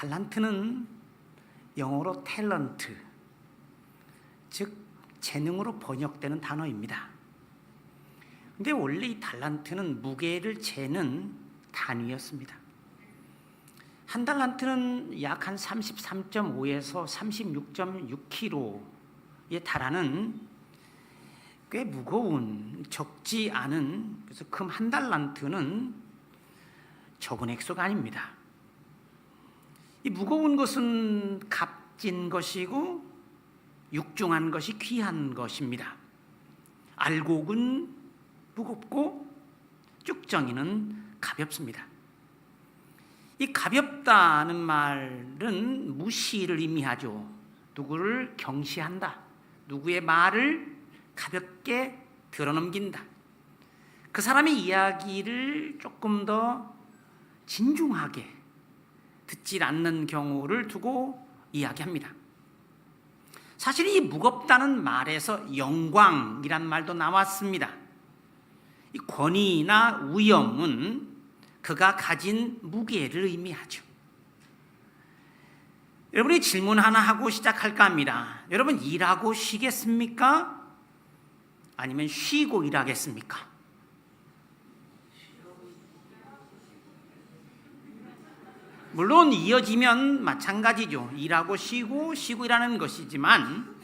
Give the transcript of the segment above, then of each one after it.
달란트는 영어로 탤런트, 즉 재능으로 번역되는 단어입니다. 근데 원래 이 달란트는 무게를 재는 단위였습니다. 한 달란트는 약 한 33.5에서 36.6kg에 달하는 꽤 무거운 적지 않은 그래서 금 한 달란트는 적은 액수가 아닙니다. 이 무거운 것은 값진 것이고 육중한 것이 귀한 것입니다. 알곡은 무겁고 쭉정이는 가볍습니다. 이 가볍다는 말은 무시를 의미하죠. 누구를 경시한다. 누구의 말을 가볍게 들어넘긴다. 그 사람의 이야기를 조금 더 진중하게 듣질 않는 경우를 두고 이야기합니다. 사실 이 무겁다는 말에서 영광이란 말도 나왔습니다. 이 권위나 위엄은 그가 가진 무게를 의미하죠. 여러분이 질문 하나 하고 시작할까 합니다. 여러분 일하고 쉬겠습니까? 아니면 쉬고 일하겠습니까? 물론 이어지면 마찬가지죠. 일하고 쉬고 쉬고 일하는 것이지만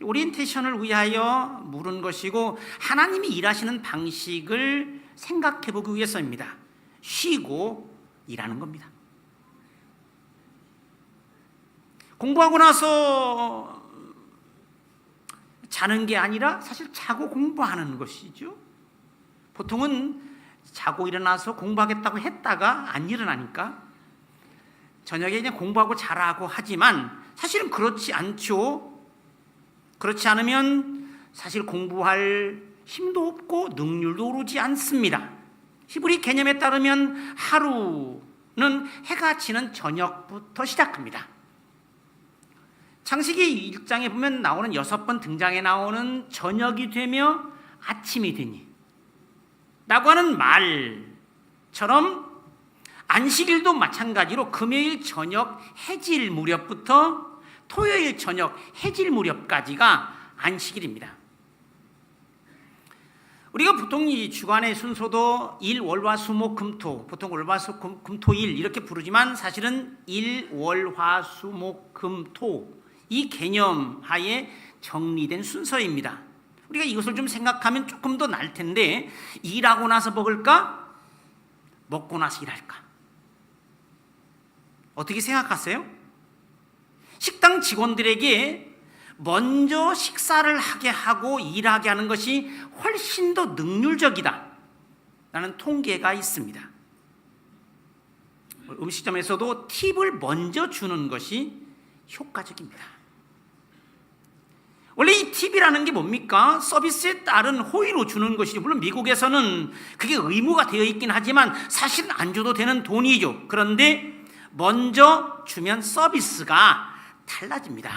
오리엔테이션을 위하여 물은 것이고 하나님이 일하시는 방식을 생각해 보기 위해서입니다. 쉬고 일하는 겁니다. 공부하고 나서 자는 게 아니라 사실 자고 공부하는 것이죠. 보통은 자고 일어나서 공부하겠다고 했다가 안 일어나니까 저녁에 그냥 공부하고 자라고 하지만 사실은 그렇지 않죠. 그렇지 않으면 사실 공부할 힘도 없고 능률도 오르지 않습니다. 히브리 개념에 따르면 하루는 해가 지는 저녁부터 시작합니다. 창세기 1장에 보면 나오는 여섯 번 등장에 나오는 저녁이 되며 아침이 되니 라고 하는 말처럼 안식일도 마찬가지로 금요일 저녁 해질 무렵부터 토요일 저녁 해질 무렵까지가 안식일입니다. 우리가 보통 이 주간의 순서도 일, 월, 화, 수, 목, 금, 토 보통 월, 화, 수, 금, 금, 토, 일 이렇게 부르지만 사실은 일, 월, 화, 수, 목, 금, 토 이 개념 하에 정리된 순서입니다. 우리가 이것을 좀 생각하면 조금 더 날 텐데 일하고 나서 먹을까? 먹고 나서 일할까? 어떻게 생각하세요? 식당 직원들에게 먼저 식사를 하게 하고 일하게 하는 것이 훨씬 더 능률적이다. 라는 통계가 있습니다. 음식점에서도 팁을 먼저 주는 것이 효과적입니다. 원래 이 팁이라는 게 뭡니까? 서비스에 따른 호의로 주는 것이죠. 물론 미국에서는 그게 의무가 되어 있긴 하지만 사실은 안 줘도 되는 돈이죠. 그런데 먼저 주면 서비스가 달라집니다.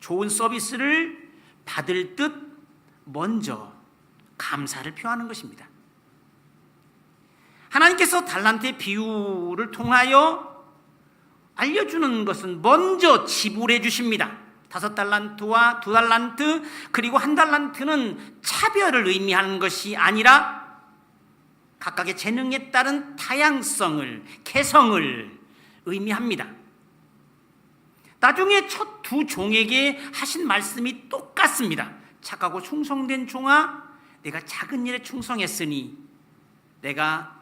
좋은 서비스를 받을 듯 먼저 감사를 표하는 것입니다. 하나님께서 달란트의 비유를 통하여 알려주는 것은 먼저 지불해 주십니다. 다섯 달란트와 두 달란트 그리고 한 달란트는 차별을 의미하는 것이 아니라 각각의 재능에 따른 다양성을 개성을 의미합니다. 나중에 첫 두 종에게 하신 말씀이 똑같습니다. 착하고 충성된 종아, 내가 작은 일에 충성했으니 내가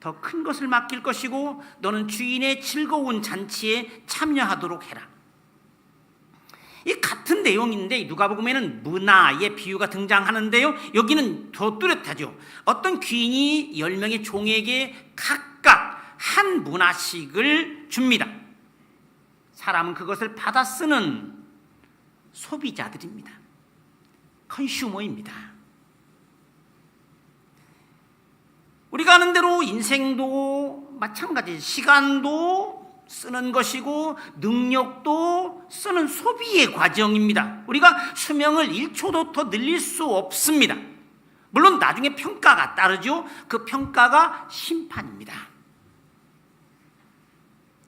더 큰 것을 맡길 것이고 너는 주인의 즐거운 잔치에 참여하도록 해라. 이 같은 내용인데 누가복음에는 문화의 비유가 등장하는데요. 여기는 더 뚜렷하죠. 어떤 귀인이 열 명의 종에게 각각 한 문화씩을 줍니다. 사람은 그것을 받아 쓰는 소비자들입니다. 컨슈머입니다. 우리가 아는 대로 인생도 마찬가지 시간도 쓰는 것이고 능력도 쓰는 소비의 과정입니다. 우리가 수명을 1초도 더 늘릴 수 없습니다. 물론 나중에 평가가 따르죠. 그 평가가 심판입니다.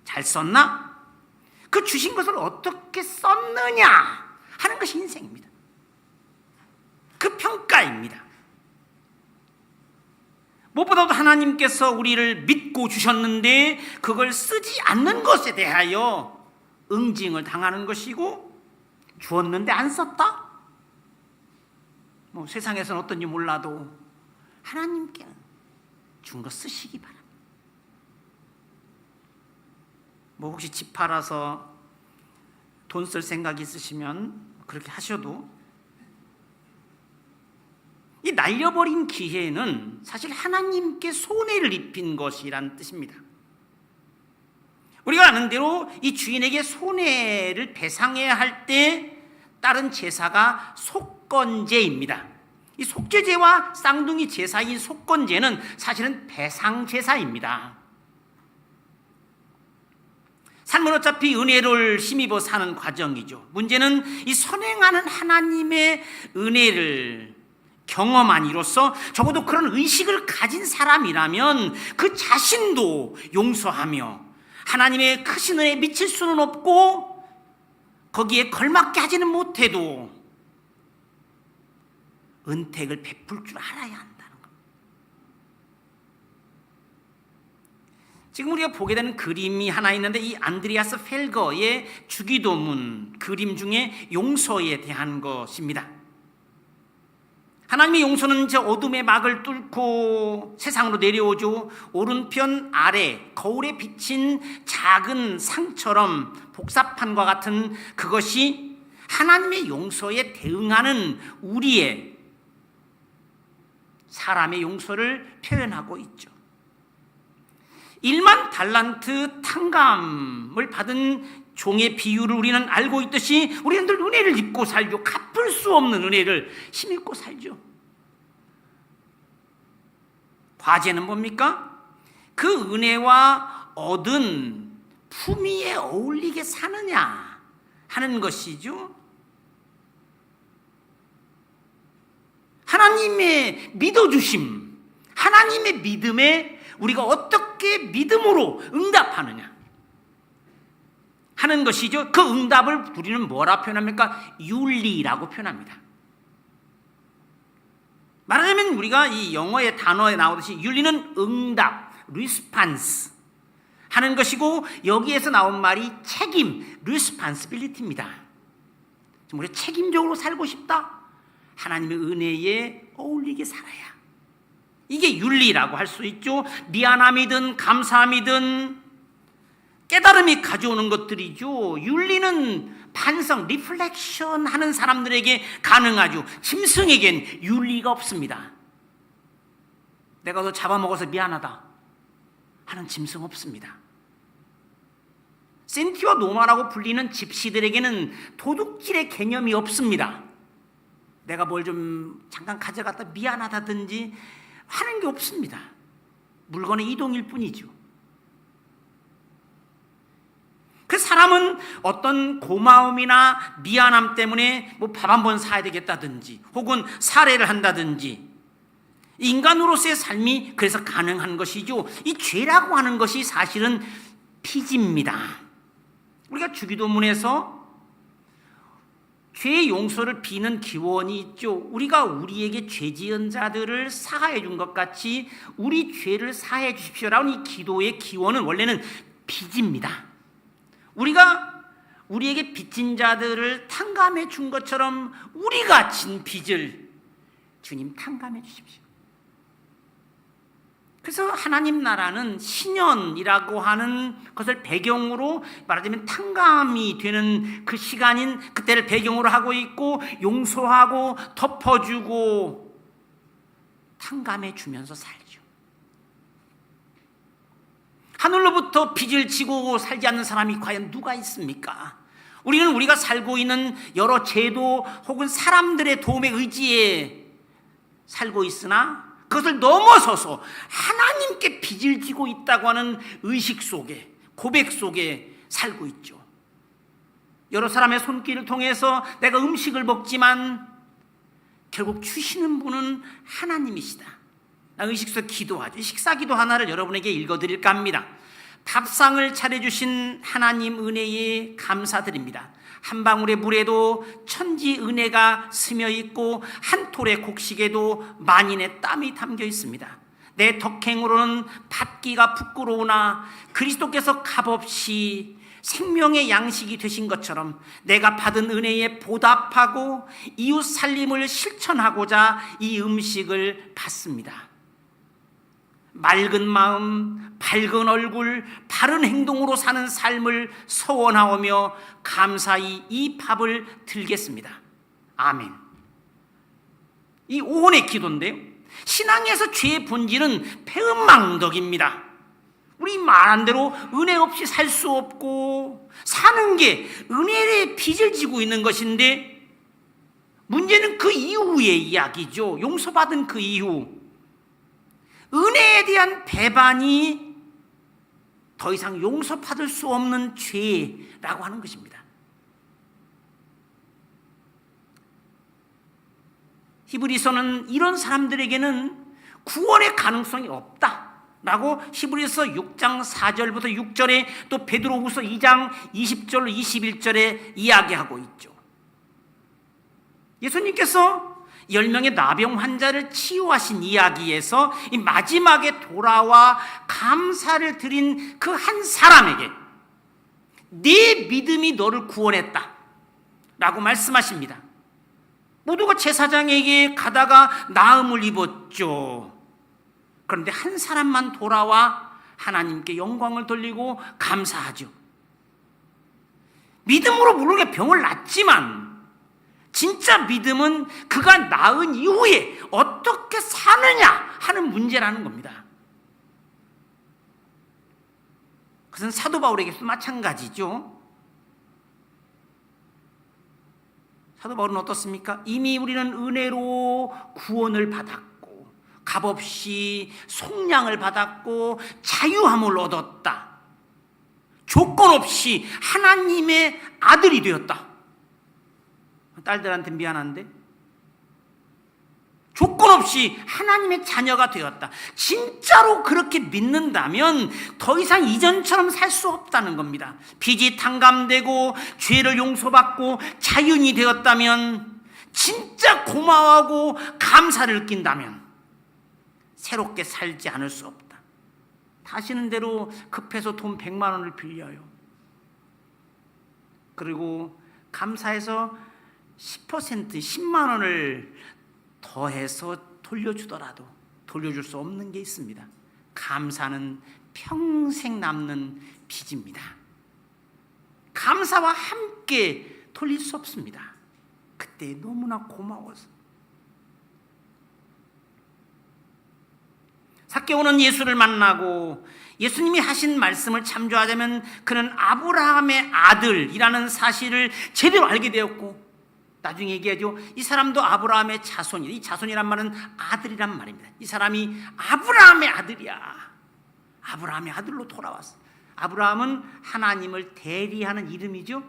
잘 썼나? 그 주신 것을 어떻게 썼느냐 하는 것이 인생입니다. 그 평가입니다. 무엇보다도 하나님께서 우리를 믿고 주셨는데 그걸 쓰지 않는 것에 대하여 응징을 당하는 것이고 주었는데 안 썼다? 뭐 세상에서는 어떤지 몰라도 하나님께는 준거 쓰시기 바랍니다. 뭐 혹시 집 팔아서 돈 쓸 생각 있으시면 그렇게 하셔도 이 날려버린 기회는 사실 하나님께 손해를 입힌 것이란 뜻입니다. 우리가 아는 대로 이 주인에게 손해를 배상해야 할 때 따른 제사가 속건제입니다. 이 속죄제와 쌍둥이 제사인 속건제는 사실은 배상 제사입니다. 삶은 어차피 은혜를 힘입어 사는 과정이죠. 문제는 이 선행하는 하나님의 은혜를 경험한 이로써 적어도 그런 의식을 가진 사람이라면 그 자신도 용서하며 하나님의 크신 은혜에 미칠 수는 없고 거기에 걸맞게 하지는 못해도 은택을 베풀 줄 알아야 한다는 것. 지금 우리가 보게 되는 그림이 하나 있는데 이 안드리아스 펠거의 주기도문 그림 중에 용서에 대한 것입니다. 하나님의 용서는 저 어둠의 막을 뚫고 세상으로 내려오죠. 오른편 아래 거울에 비친 작은 상처럼 복사판과 같은 그것이 하나님의 용서에 대응하는 우리의 사람의 용서를 표현하고 있죠. 1만 달란트 탕감을 받은 종의 비유를 우리는 알고 있듯이 우리는 늘 은혜를 입고 살죠. 갚을 수 없는 은혜를 힘입고 살죠. 과제는 뭡니까? 그 은혜와 얻은 품위에 어울리게 사느냐 하는 것이죠. 하나님의 믿어주심, 하나님의 믿음에 우리가 어떻게 믿음으로 응답하느냐 하는 것이죠. 그 응답을 우리는 뭐라 표현합니까? 윤리라고 표현합니다. 말하자면 우리가 이 영어의 단어에 나오듯이 윤리는 응답, response 하는 것이고 여기에서 나온 말이 책임, responsibility입니다. 우리 책임적으로 살고 싶다. 하나님의 은혜에 어울리게 살아야. 이게 윤리라고 할 수 있죠. 미안함이든 감사함이든 깨달음이 가져오는 것들이죠. 윤리는 반성, 리플렉션 하는 사람들에게 가능하죠. 짐승에겐 윤리가 없습니다. 내가 너 잡아먹어서 미안하다 하는 짐승 없습니다. 센티와 노마라고 불리는 집시들에게는 도둑질의 개념이 없습니다. 내가 뭘 좀 잠깐 가져갔다 미안하다든지 하는 게 없습니다. 물건의 이동일 뿐이죠. 그 사람은 어떤 고마움이나 미안함 때문에 뭐 밥 한 번 사야 되겠다든지 혹은 사례를 한다든지 인간으로서의 삶이 그래서 가능한 것이죠. 이 죄라고 하는 것이 사실은 피지입니다. 우리가 주기도문에서 죄의 용서를 비는 기원이 있죠. 우리가 우리에게 죄 지은 자들을 사하해 준 것 같이 우리 죄를 사해 주십시오라는 이 기도의 기원은 원래는 빚입니다. 우리가 우리에게 빚진 자들을 탕감해 준 것처럼 우리가 진 빚을 주님 탕감해 주십시오. 그래서 하나님 나라는 신년이라고 하는 것을 배경으로 말하자면 탕감이 되는 그 시간인 그때를 배경으로 하고 있고 용서하고 덮어주고 탕감해 주면서 살죠. 하늘로부터 빚을 지고 살지 않는 사람이 과연 누가 있습니까? 우리는 우리가 살고 있는 여러 제도 혹은 사람들의 도움에 의지에 살고 있으나 그것을 넘어서서 하나님께 빚을 지고 있다고 하는 의식 속에 고백 속에 살고 있죠. 여러 사람의 손길을 통해서 내가 음식을 먹지만 결국 주시는 분은 하나님이시다. 나 의식 속 기도하죠. 식사 기도 하나를 여러분에게 읽어드릴까 합니다. 밥상을 차려주신 하나님 은혜에 감사드립니다. 한 방울의 물에도 천지 은혜가 스며 있고 한 톨의 곡식에도 만인의 땀이 담겨 있습니다. 내 덕행으로는 받기가 부끄러우나 그리스도께서 값없이 생명의 양식이 되신 것처럼 내가 받은 은혜에 보답하고 이웃 살림을 실천하고자 이 음식을 받습니다. 맑은 마음, 밝은 얼굴, 바른 행동으로 사는 삶을 소원하오며 감사히 이 밥을 들겠습니다. 아멘. 이 오혼의 기도인데요. 신앙에서 죄의 본질은 배은망덕입니다. 우리 말한 대로 은혜 없이 살 수 없고 사는 게 은혜의 빚을 지고 있는 것인데 문제는 그 이후의 이야기죠. 용서받은 그 이후. 은혜에 대한 배반이 더 이상 용서받을 수 없는 죄라고 하는 것입니다. 히브리서는 이런 사람들에게는 구원의 가능성이 없다 라고 히브리서 6장 4절부터 6절에 또 베드로후서 2장 20절 21절에 이야기하고 있죠. 예수님께서 10명의 나병 환자를 치유하신 이야기에서 이 마지막에 돌아와 감사를 드린 그 한 사람에게 네 믿음이 너를 구원했다 라고 말씀하십니다. 모두가 제사장에게 가다가 나음을 입었죠. 그런데 한 사람만 돌아와 하나님께 영광을 돌리고 감사하죠. 믿음으로 물론 병을 낫지만 진짜 믿음은 그가 나은 이후에 어떻게 사느냐 하는 문제라는 겁니다. 그것은 사도 바울에게도 마찬가지죠. 사도 바울은 어떻습니까? 이미 우리는 은혜로 구원을 받았고 값없이 속량을 받았고 자유함을 얻었다. 조건 없이 하나님의 아들이 되었다. 딸들한테 미안한데 조건 없이 하나님의 자녀가 되었다. 진짜로 그렇게 믿는다면 더 이상 이전처럼 살 수 없다는 겁니다. 빚이 탕감되고 죄를 용서받고 자연이 되었다면 진짜 고마워하고 감사를 느낀다면 새롭게 살지 않을 수 없다. 다시는 대로 급해서 돈 100만 원을 빌려요. 그리고 감사해서 10% 10만 원을 더해서 돌려주더라도 돌려줄 수 없는 게 있습니다. 감사는 평생 남는 빚입니다. 감사와 함께 돌릴 수 없습니다. 그때 너무나 고마워서. 사케오는 예수를 만나고 예수님이 하신 말씀을 참조하자면 그는 아브라함의 아들이라는 사실을 제대로 알게 되었고 나중에 얘기하죠. 이 사람도 아브라함의 자손이. 이 자손이란 말은 아들이란 말입니다. 이 사람이 아브라함의 아들이야. 아브라함의 아들로 돌아왔어. 아브라함은 하나님을 대리하는 이름이죠.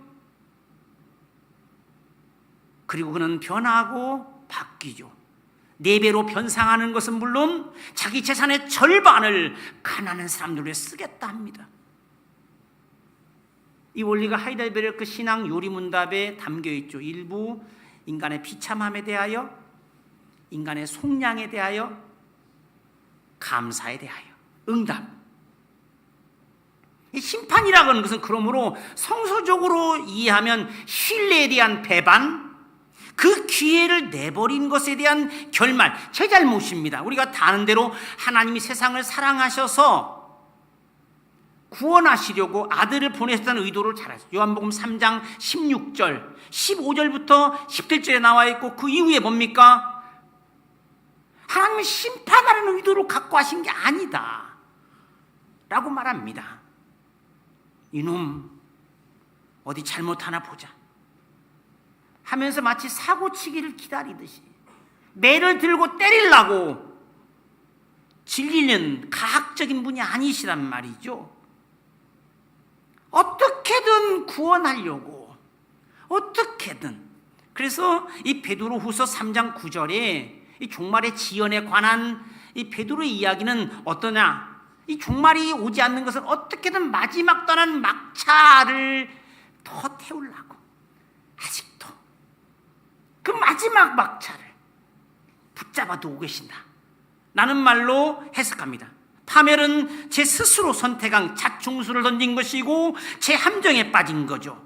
그리고 그는 변하고 바뀌죠. 네 배로 변상하는 것은 물론 자기 재산의 절반을 가난한 사람들 위해 쓰겠다 합니다. 이 원리가 하이델베르크 신앙 요리문답에 담겨 있죠. 일부 인간의 비참함에 대하여, 인간의 속량에 대하여, 감사에 대하여, 응답. 하는 것은 그러므로 성서적으로 이해하면 신뢰에 대한 배반, 그 기회를 내버린 것에 대한 결말, 제 잘못입니다. 우리가 다 아는 대로 하나님이 세상을 사랑하셔서 구원하시려고 아들을 보내셨다는 의도를 잘 아시죠. 요한복음 3장 16절, 15절부터 17절에 나와 있고 그 이후에 뭡니까? 하나님은 심판하는 의도를 갖고 하신 게 아니다. 라고 말합니다. 이놈, 어디 잘못하나 보자. 하면서 마치 사고치기를 기다리듯이 매를 들고 때리려고 질리는 가학적인 분이 아니시란 말이죠. 어떻게든 구원하려고. 어떻게든. 그래서 이 베드로 후서 3장 9절에 이 종말의 지연에 관한 이 베드로의 이야기는 어떠냐? 이 종말이 오지 않는 것은 어떻게든 마지막 떠난 막차를 더 태우려고. 아직도. 그 마지막 막차를 붙잡아 두고 계신다. 라는 말로 해석합니다. 파멸은 제 스스로 선택한 자충수를 던진 것이고 제 함정에 빠진 거죠.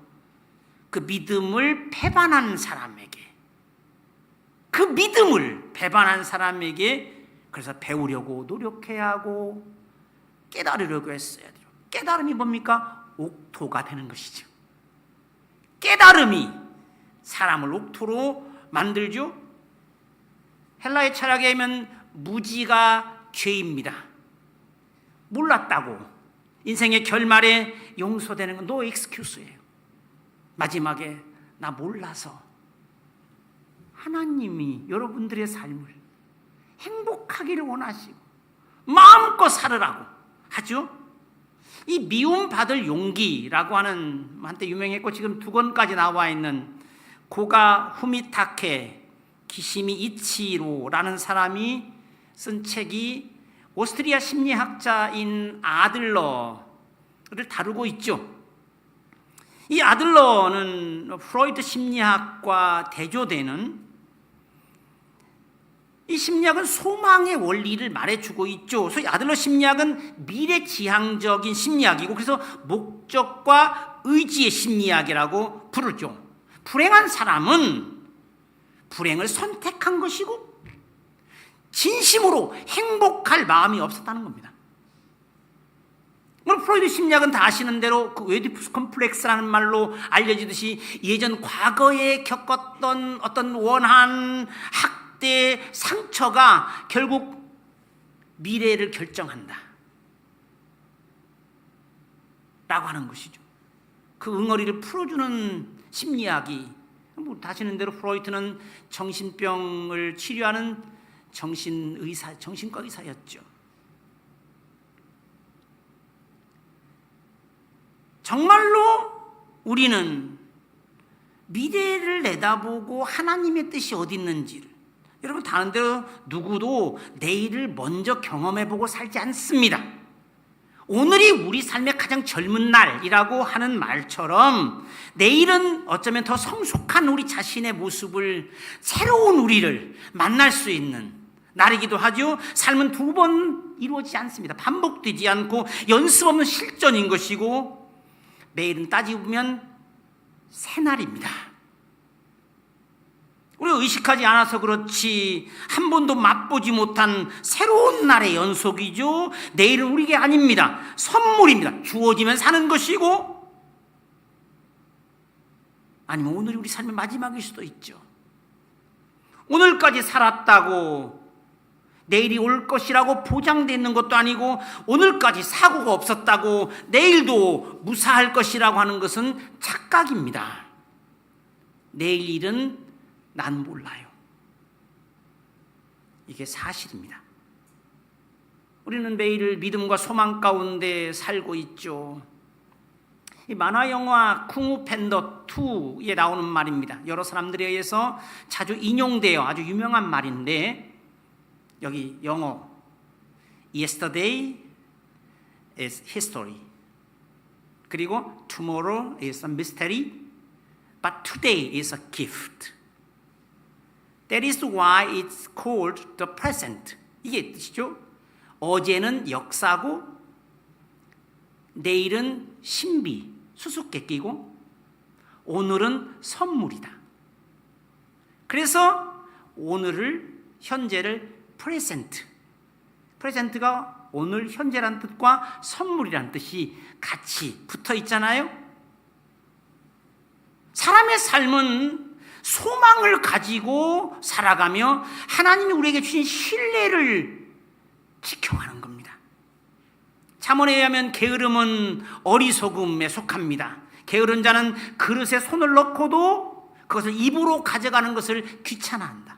그 믿음을 배반한 사람에게 그 믿음을 배반한 사람에게 그래서 배우려고 노력해야 하고 깨달으려고 했어야 돼요. 깨달음이 뭡니까? 옥토가 되는 것이죠. 깨달음이 사람을 옥토로 만들죠. 헬라의 철학에 하면 무지가 죄입니다. 몰랐다고 인생의 결말에 용서되는 건노 엑스큐스예요. 마지막에 나 몰라서 하나님이 여러분들의 삶을 행복하기를 원하시고 마음껏 살으라고 하죠. 이 미움 받을 용기라고 하는 한때 유명했고 지금 두 권까지 나와 있는 고가 후미타케 기시미 이치로라는 사람이 쓴 책이 오스트리아 심리학자인 아들러를 다루고 있죠. 이 아들러는 프로이드 심리학과 대조되는 이 심리학은 소망의 원리를 말해주고 있죠. 소위 아들러 심리학은 미래 지향적인 심리학이고 그래서 목적과 의지의 심리학이라고 부르죠. 불행한 사람은 불행을 선택한 것이고 진심으로 행복할 마음이 없었다는 겁니다. 프로이드 심리학은 다 아시는 대로 그 웨디푸스 컴플렉스라는 말로 알려지듯이 예전 과거에 겪었던 어떤 원한 학대 상처가 결국 미래를 결정한다. 라고 하는 것이죠. 그 응어리를 풀어주는 심리학이 뭐 다시는 대로 프로이트는 정신병을 치료하는 정신 의사, 정신과 의사였죠. 정말로 우리는 미래를 내다보고 하나님의 뜻이 어디 있는지를 여러분 다른 대로 누구도 내일을 먼저 경험해보고 살지 않습니다. 오늘이 우리 삶의 가장 젊은 날이라고 하는 말처럼 내일은 어쩌면 더 성숙한 우리 자신의 모습을 새로운 우리를 만날 수 있는 날이기도 하죠. 삶은 두 번 이루어지지 않습니다. 반복되지 않고 연습 없는 실전인 것이고 내일은 따지고 보면 새 날입니다. 우리가 의식하지 않아서 그렇지 한 번도 맛보지 못한 새로운 날의 연속이죠. 내일은 우리게 아닙니다. 선물입니다. 주어지면 사는 것이고 아니면 오늘이 우리 삶의 마지막일 수도 있죠. 오늘까지 살았다고 내일이 올 것이라고 보장되어 있는 것도 아니고 오늘까지 사고가 없었다고 내일도 무사할 것이라고 하는 것은 착각입니다. 내일 일은 난 몰라요. 이게 사실입니다. 우리는 매일 믿음과 소망 가운데 살고 있죠. 이 만화 영화 쿵우 팬더 2에 나오는 말입니다. 여러 사람들에 의해서 자주 인용되어 아주 유명한 말인데 여기 영어 Yesterday is history. 그리고 tomorrow is a mystery, but today is a gift. That is why it's called the present. 이게 뜻이죠. 어제는 역사고 내일은 신비, 수수께끼고 오늘은 선물이다. 그래서 오늘을 현재를 프레젠트. 프레젠트가 오늘 현재란 뜻과 선물이란 뜻이 같이 붙어 있잖아요. 사람의 삶은 소망을 가지고 살아가며 하나님이 우리에게 주신 신뢰를 지켜가는 겁니다. 잠언에 의하면 게으름은 어리석음에 속합니다. 게으른 자는 그릇에 손을 넣고도 그것을 입으로 가져가는 것을 귀찮아한다.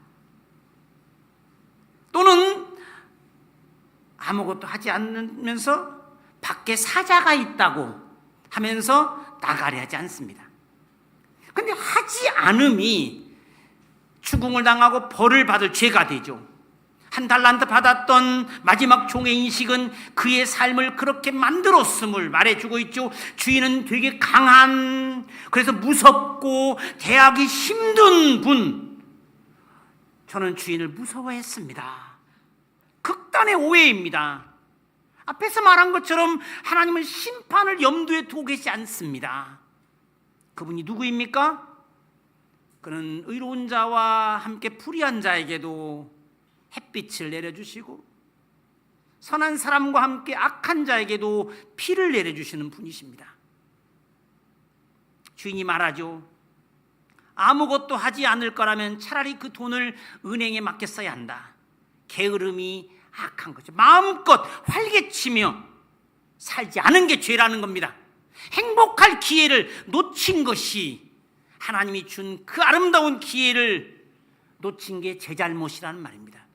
또는 아무것도 하지 않으면서 밖에 사자가 있다고 하면서 나가려 하지 않습니다. 근데 하지 않음이 추궁을 당하고 벌을 받을 죄가 되죠. 한 달란트 받았던 마지막 종의 인식은 그의 삶을 그렇게 만들었음을 말해주고 있죠. 주인은 되게 강한, 그래서 무섭고 대하기 힘든 분. 저는 주인을 무서워했습니다. 극단의 오해입니다. 앞에서 말한 것처럼 하나님은 심판을 염두에 두고 계시지 않습니다. 그분이 누구입니까? 그는 의로운 자와 함께 불의한 자에게도 햇빛을 내려주시고 선한 사람과 함께 악한 자에게도 피를 내려주시는 분이십니다. 주인이 말하죠. 아무것도 하지 않을 거라면 차라리 그 돈을 은행에 맡겼어야 한다. 게으름이 악한 거죠. 마음껏 활개치며 살지 않은 게 죄라는 겁니다. 행복할 기회를 놓친 것이 하나님이 준 그 아름다운 기회를 놓친 게 제 잘못이라는 말입니다.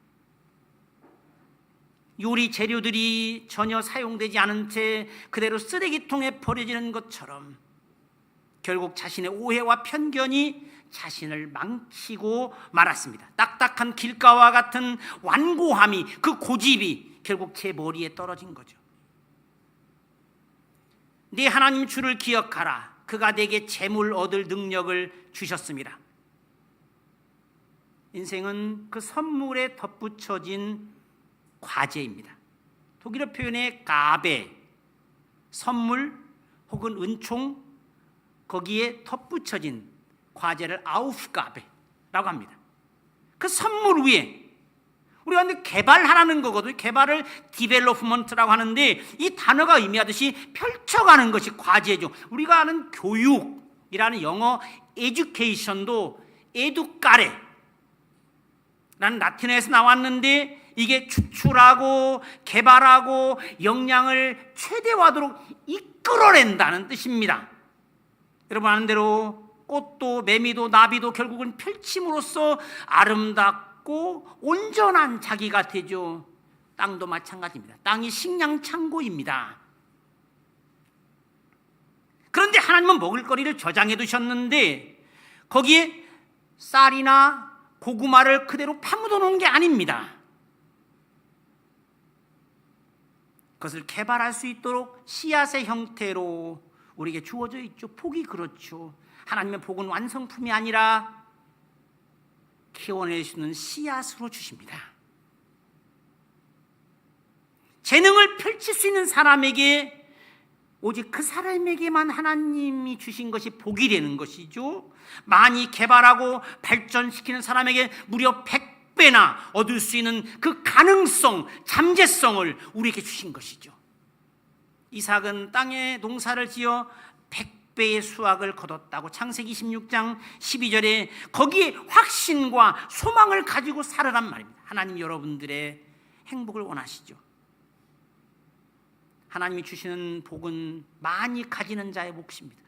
요리 재료들이 전혀 사용되지 않은 채 그대로 쓰레기통에 버려지는 것처럼 결국 자신의 오해와 편견이 자신을 망치고 말았습니다. 딱딱한 길가와 같은 완고함이 그 고집이 결국 제 머리에 떨어진 거죠. 네 하나님 주를 기억하라. 그가 내게 재물 얻을 능력을 주셨습니다. 인생은 그 선물에 덧붙여진 과제입니다. 독일어 표현의 가베, 선물 혹은 은총 거기에 덧붙여진 과제를 아우프가베라고 합니다. 그 선물 위에 우리가 근데 개발하라는 거거든요. 개발을 디벨로프먼트라고 하는데 이 단어가 의미하듯이 펼쳐가는 것이 과제죠. 우리가 아는 교육이라는 영어 에듀케이션도 에두까레 라는 라틴어에서 나왔는데 이게 추출하고 개발하고 역량을 최대화하도록 이끌어낸다는 뜻입니다. 여러분 아는 대로 꽃도 매미도 나비도 결국은 펼침으로써 아름답고 온전한 자기가 되죠. 땅도 마찬가지입니다. 땅이 식량 창고입니다. 그런데 하나님은 먹을거리를 저장해 두셨는데 거기에 쌀이나 고구마를 그대로 파묻어 놓은 게 아닙니다. 그것을 개발할 수 있도록 씨앗의 형태로 우리에게 주어져 있죠. 복이 그렇죠. 하나님의 복은 완성품이 아니라 키워내시는 씨앗으로 주십니다. 재능을 펼칠 수 있는 사람에게 오직 그 사람에게만 하나님이 주신 것이 복이 되는 것이죠. 많이 개발하고 발전시키는 사람에게 무려 100배나 얻을 수 있는 그 가능성, 잠재성을 우리에게 주신 것이죠. 이삭은 땅에 농사를 지어 100 배의 수확을 거뒀다고 창세기 26장 12절에 거기에 확신과 소망을 가지고 살으란 말입니다. 하나님 여러분들의 행복을 원하시죠. 하나님이 주시는 복은 많이 가지는 자의 몫입니다.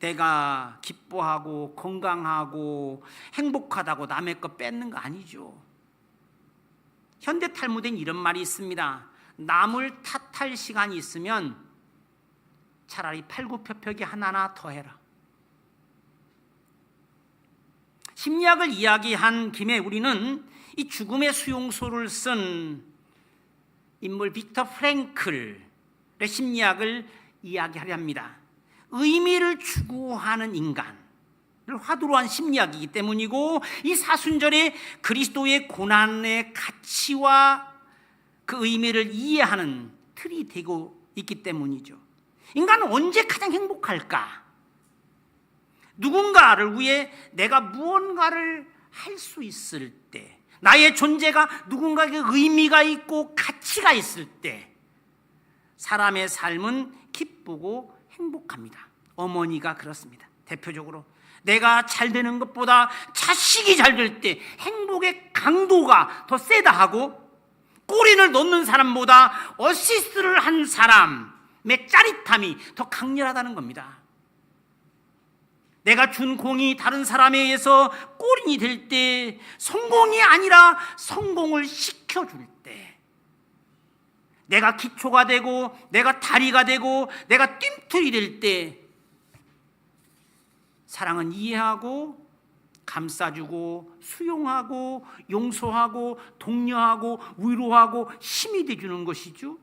내가 기뻐하고 건강하고 행복하다고 남의 것 뺏는 거 아니죠. 현대 탈무드엔 이런 말이 있습니다. 남을 탓할 시간이 있으면 차라리 팔굽혀펴기 하나나 더 해라. 심리학을 이야기한 김에 우리는 이 죽음의 수용소를 쓴 인물 빅터 프랭클의 심리학을 이야기하려 합니다. 의미를 추구하는 인간을 화두로 한 심리학이기 때문이고 이 사순절에 그리스도의 고난의 가치와 그 의미를 이해하는 틀이 되고 있기 때문이죠. 인간은 언제 가장 행복할까? 누군가를 위해 내가 무언가를 할 수 있을 때, 나의 존재가 누군가에게 의미가 있고 가치가 있을 때, 사람의 삶은 기쁘고 행복합니다. 어머니가 그렇습니다. 대표적으로 내가 잘 되는 것보다 자식이 잘 될 때 행복의 강도가 더 세다 하고 골인을 넣는 사람보다 어시스트를 한 사람 의 짜릿함이 더 강렬하다는 겁니다. 내가 준 공이 다른 사람에 의해서 골인이 될 때 성공이 아니라 성공을 시켜줄 때 내가 기초가 되고 내가 다리가 되고 내가 뜀틀이 될 때 사랑은 이해하고 감싸주고 수용하고 용서하고 독려하고 위로하고 힘이 되주는 것이죠.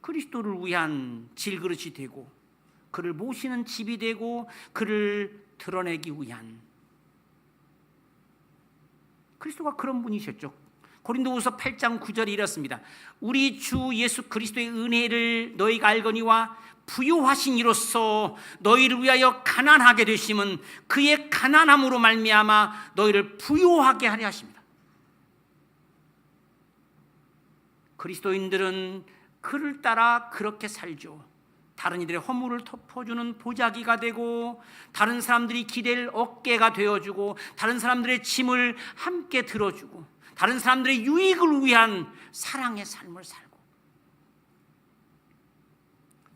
그리스도를 위한 질그릇이 되고 그를 모시는 집이 되고 그를 드러내기 위한 그리스도가 그런 분이셨죠. 고린도후서 8장 9절에 이렇습니다. 우리 주 예수 그리스도의 은혜를 너희가 알거니와 부요하신 이로써 너희를 위하여 가난하게 되심은 그의 가난함으로 말미암아 너희를 부요하게 하려 하십니다. 그리스도인들은 그를 따라 그렇게 살죠. 다른 이들의 허물을 덮어주는 보자기가 되고 다른 사람들이 기댈 어깨가 되어주고 다른 사람들의 짐을 함께 들어주고 다른 사람들의 유익을 위한 사랑의 삶을 살고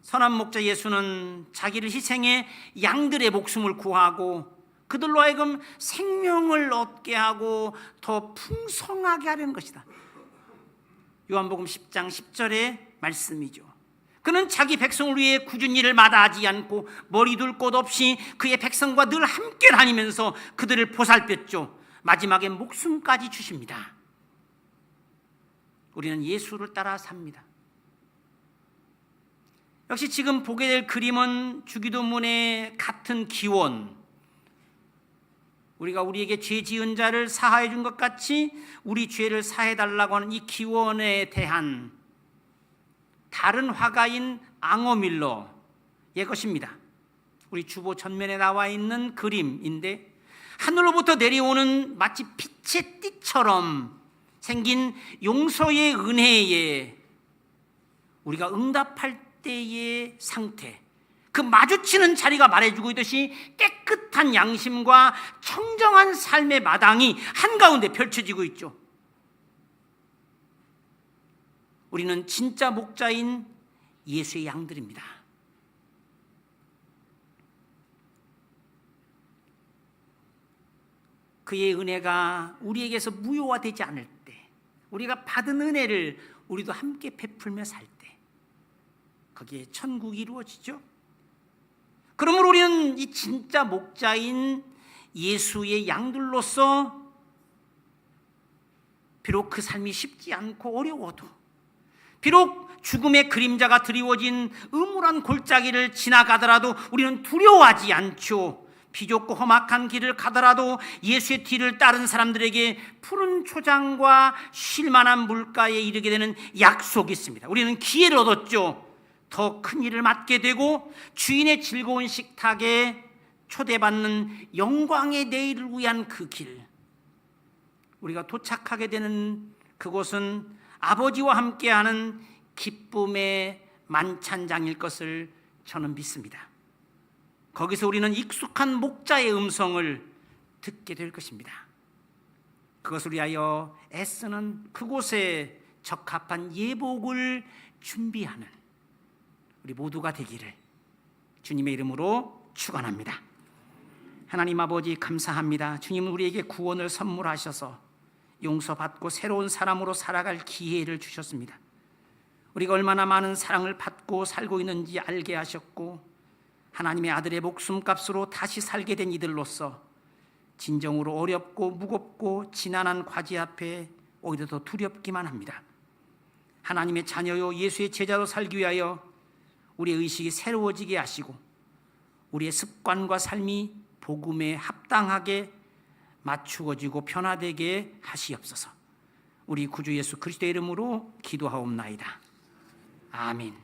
선한 목자 예수는 자기를 희생해 양들의 목숨을 구하고 그들로 하여금 생명을 얻게 하고 더 풍성하게 하려는 것이다. 요한복음 10장 10절의 말씀이죠. 그는 자기 백성을 위해 굳은 일을 마다하지 않고 머리 둘 곳 없이 그의 백성과 늘 함께 다니면서 그들을 보살폈죠. 마지막에 목숨까지 주십니다. 우리는 예수를 따라 삽니다. 역시 지금 보게 될 그림은 주기도문의 같은 기원. 우리가 우리에게 죄 지은 자를 사하해 준 것 같이 우리 죄를 사해 달라고 하는 이 기원에 대한 다른 화가인 앙어밀러의 것입니다. 우리 주보 전면에 나와 있는 그림인데 하늘로부터 내려오는 마치 빛의 띠처럼 생긴 용서의 은혜에 우리가 응답할 때의 상태 그 마주치는 자리가 말해주고 있듯이 깨끗한 양심과 청정한 삶의 마당이 한가운데 펼쳐지고 있죠. 우리는 진짜 목자인 예수의 양들입니다. 그의 은혜가 우리에게서 무효화되지 않을 때, 우리가 받은 은혜를 우리도 함께 베풀며 살 때, 거기에 천국이 이루어지죠. 그러므로 우리는 이 진짜 목자인 예수의 양들로서 비록 그 삶이 쉽지 않고 어려워도 비록 죽음의 그림자가 드리워진 음울한 골짜기를 지나가더라도 우리는 두려워하지 않죠. 비좁고 험악한 길을 가더라도 예수의 뒤를 따른 사람들에게 푸른 초장과 쉴만한 물가에 이르게 되는 약속이 있습니다. 우리는 기회를 얻었죠. 더 큰 일을 맡게 되고 주인의 즐거운 식탁에 초대받는 영광의 내일을 위한 그 길. 우리가 도착하게 되는 그곳은 아버지와 함께하는 기쁨의 만찬장일 것을 저는 믿습니다. 거기서 우리는 익숙한 목자의 음성을 듣게 될 것입니다. 그것을 위하여 애쓰는 그곳에 적합한 예복을 준비하는 우리 모두가 되기를 주님의 이름으로 축원합니다. 하나님 아버지 감사합니다. 주님은 우리에게 구원을 선물하셔서 용서받고 새로운 사람으로 살아갈 기회를 주셨습니다. 우리가 얼마나 많은 사랑을 받고 살고 있는지 알게 하셨고 하나님의 아들의 목숨값으로 다시 살게 된 이들로서 진정으로 어렵고 무겁고 지난한 과제 앞에 오히려 더 두렵기만 합니다. 하나님의 자녀요 예수의 제자로 살기 위하여 우리의 의식이 새로워지게 하시고 우리의 습관과 삶이 복음에 합당하게 맞추어지고 변화되게 하시옵소서. 우리 구주 예수 그리스도의 이름으로 기도하옵나이다. 아멘.